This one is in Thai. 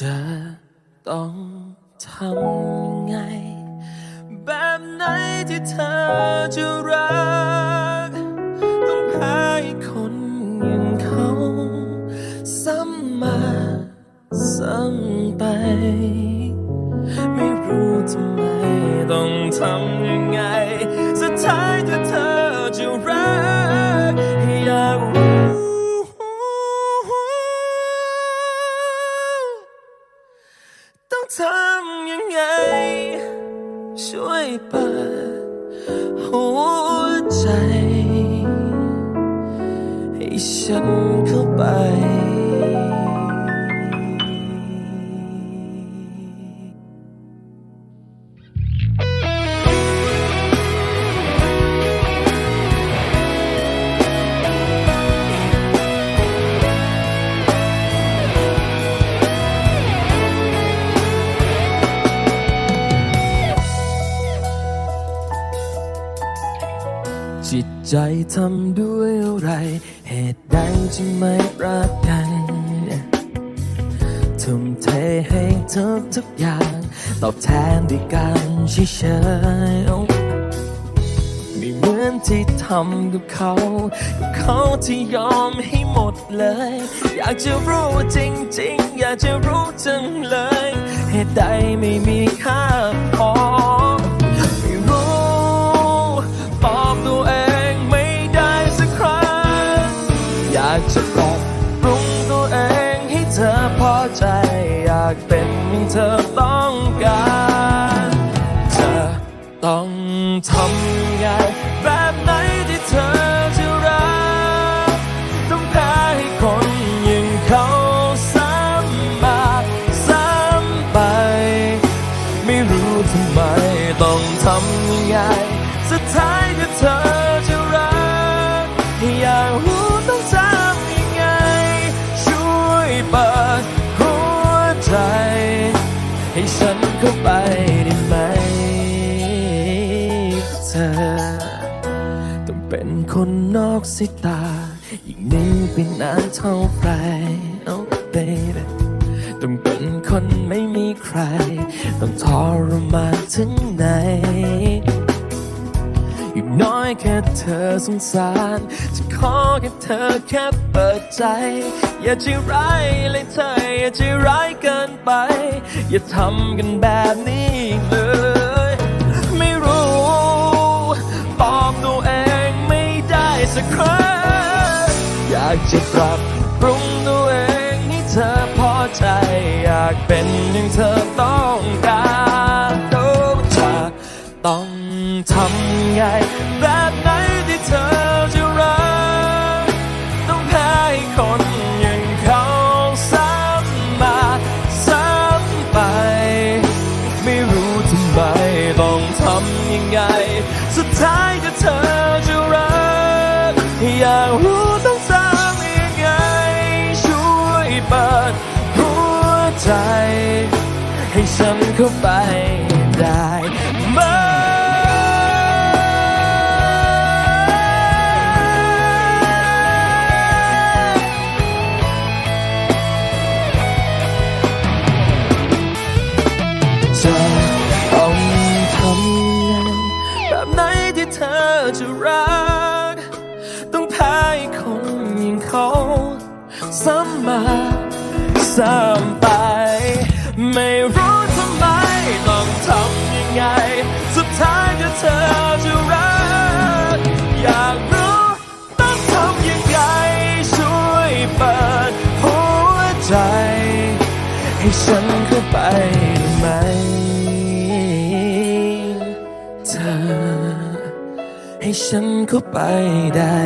จะต้องทำไง แบบไหนที่เธอจะรัก ต้องพ้ให้คนอย่างเขาซ้ำมาซ้ำไป ไง ช่วยเปิดหัวใจ ให้ฉันเข้าไป ใจทำด้วยอะไร เหตุใดจึงไม่รักกันทุ่มเทให้ทุกทุกอย่าง ตอบแทนด้วยการเฉยไม่เหมือนที่ทำกับเขากับเขาที่ยอมให้หมดเลย อยากจะรู้จริงๆ อยากจะรู้จังเลย เหตุใดไม่มีค่าพอากเป็นอย่างเธอต้องการจะต้องทำไงแบบไหนที่เธอจะรักต้องแพ้ให้คนอย่างเขาซ้ำมาซ้ำไป ไม่รู้ทำไมต้องทำยังไงสุดท้ายถ้าเธอ คนนอกสายตา ยิ่งนี้ไปนานเท่าไหร Oh baby ต้องเป็นคนไม่มีใคร ต้องทรมานถึงไหนอย่น้อยแค่เธอสงสารจะขอแค่เธอแค่เปิดใจ อย่าใจร้ายเลยเธออย่าใจร้ายเกินไป อย่าทำกันแบบนี้เลย ไม่รู้ตอบตัวเองไม่ได้ สักครั้งอยากจะปรับปรุงตัวเองให้เธอพอใจ อยากเป็นอย่างเธอต้องการโอ้จะต้องทำไงแบบไหนที่เธอจะรักต้องแพ้ให้คนอย่างเขาซ้ำมาซ้ำไป ไม่รู้ทำไมต้องทำยังไง สุดท้ายก็เธอ รู้ต้องทำยังไง ช่วยเปิดหัวใจ ให้ฉันเข้าไปได้ไหม ซ้ำไป ไม่รู้ทำไมต้องทำยังไง สุดท้ายถ้าเธอจะรัก อยากรู้ต้องทำยังไง ช่วยเปิดหัวใจ ให้ฉันเข้าไปได้ไหมเธอให้ฉันเข้าไปได้